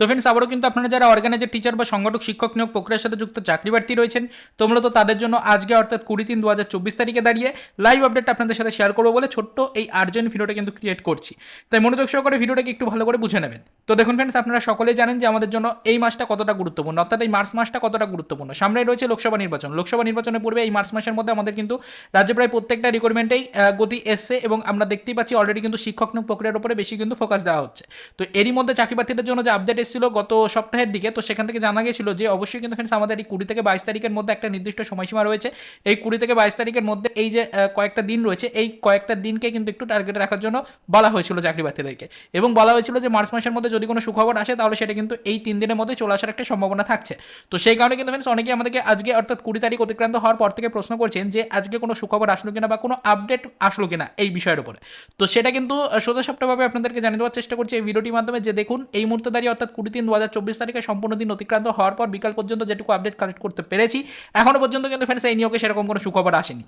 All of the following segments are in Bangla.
তো ফ্রেন্ডস আবারও কিন্তু আপনারা যারা অর্গানাইজার টিচার বা সংগঠক, শিক্ষক নিয়োগ প্রক্রিয়ার সাথে যুক্ত চাকরি প্রার্থী রয়েছেন তো মূলত তাদের জন্য আজকে অর্থাৎ কুড়ি তিন দু হাজার চব্বিশ তারিখে দাঁড়িয়ে লাইভ আপডেট আপনাদের সাথে শেয়ার করব বলে ছোট্ট এই আর্জেন্ট ভিডিওটা কিন্তু ক্রিয়েট করছি। তাই মনোযোগ সহকারে ভিডিওটাকে একটু ভালো করে বুঝে নেবেন। তো দেখুন ফ্রেন্ডস আপনারা সকলেই জানেন যে আমাদের জন্য এই মাসটা কতটা গুরুত্বপূর্ণ, অর্থাৎ এই মার্চ মাসটা কতটা গুরুত্বপূর্ণ। সামনেই রয়েছে লোকসভা নির্বাচন। লোকসভা নির্বাচনের পূর্বে এই মার্চ মাসের মধ্যে আমাদের কিন্তু রাজ্যে প্রায় প্রত্যেকটা রিক্রুটমেন্টেই গতি এসছে এবং আমরা দেখতেই পাচ্ছি অলরেডি কিন্তু শিক্ষক নিয়োগ প্রক্রিয়ার উপরে বেশি কিন্তু ফোকাস দেওয়া হচ্ছে। তো এরই মধ্যে চাকরি প্রার্থীদের জন্য যে আপডেট এসেছিল গত সপ্তাহের দিকে, তো সেখান থেকে জানা গেছিল যে অবশ্যই কিন্তু ফ্রেন্ডস আমাদের এই কুড়ি থেকে বাইশ তারিখের মধ্যে একটা নির্দিষ্ট সময়সীমা রয়েছে। এই কুড়ি থেকে বাইশ তারিখের মধ্যে এই যে কয়েকটা দিন রয়েছে, এই কয়েকটা দিনকে কিন্তু একটু টার্গেটে রাখার জন্য বলা হয়েছিল চাকরি প্রার্থীদেরকে। এবং বলা হয়েছিল যে মার্চ মাসের মধ্যে যদি কোনো সুখবর আসে, তাহলে সেটা কিন্তু এই তিন দিনের মধ্যে চলে আসার একটা সম্ভাবনা থাকছে। তো সেই কারণে কিন্তু ফ্রেন্ডস অনেকেই আমাদেরকে আজকে অর্থাৎ কুড়ি তারিখ অতিক্রান্ত হওয়ার পর থেকে প্রশ্ন করছেন যে, আজকে কোনো সুখবর আসলো কিনা বা কোনো আপডেট আসলো কিনা এই বিষয়ের উপরে। তো সেটা কিন্তু সোজা সাপটাভাবে আপনাদেরকে জানিয়ে দেওয়ার চেষ্টা করছি এই ভিডিওটির মাধ্যমে যে দেখুন, এই মুহূর্তে দাঁড়িয়ে অর্থাৎ কুড়ি তিন দু হাজার চব্বিশ তারিখে সম্পূর্ণ দিন অতিক্রান্ত হওয়ার পর বিকাল পর্যন্ত যেটুকু আপডেট কালেক্ট করতে পেরেছি এখনও পর্যন্ত কিন্তু ফ্রেন্ডস এই নিয়োগে সেরকম কোনো সুখবর আসেনি।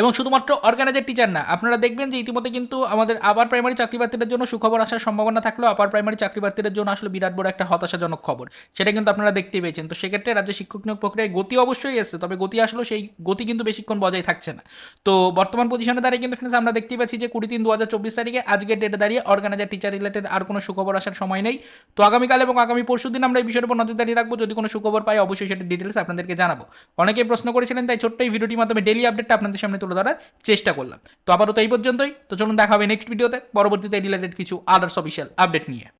এবং শুধুমাত্র অর্গানাইজার টিচার না, আপনারা দেখবেন যে ইতিমধ্যে কিন্তু আমাদের আবার প্রাইমারি চাকরি প্রার্থীদের জন্য সুখবর আসার সম্ভাবনা থাকলেও আপার প্রাইমারি চাকরি প্রার্থীদের জন্য আসলে বিরাট বড় একটা হতাশাজনক খবর। সেটা কিন্তু আপনারা দেখতে পেয়েছেন। তো সেক্ষেত্রে রাজ্যে শিক্ষক নিয়োগ প্রক্রিয়ায় গতি অবশ্যই এসছে, তবে গতি আসলেও সেই গতি কিন্তু বেশিক্ষণ বজায় থাকছে না। তো বর্তমান পজিশনে দাঁড়িয়ে কিন্তু ফ্রেন্ডস আমরা দেখতে পাচ্ছি যে কুড়ি তিন দু হাজার চব্বিশ তারিখে আজকের ডেটে দাঁড়িয়ে অর্গানাইজার টিচার রিলেটেড আর কোনো সুখবর আসার সময় নেই। তো আগামীকাল এবং আগামী পরশু দিন আমরা এই বিষয়ের উপর নজরদারি রাখব। যদি কোনো সুখবর পাই অবশ্যই সেটা ডিটেলস আপনাদেরকে জানাব। অনেকেই প্রশ্ন করেছিলেন, তাই ছোট্ট এই ভিডিওটির মাধ্যমে ডেলি আপডেটটা আপনাদের সামনে তুলে ধরার চেষ্টা করলাম। তো আপাতত এই পর্যন্তই। তো চলুন দেখা হবে নেক্সট ভিডিওতে পরবর্তীতে রিলেটেড কিছু আদার্স অফিসিয়াল আপডেট নিয়ে।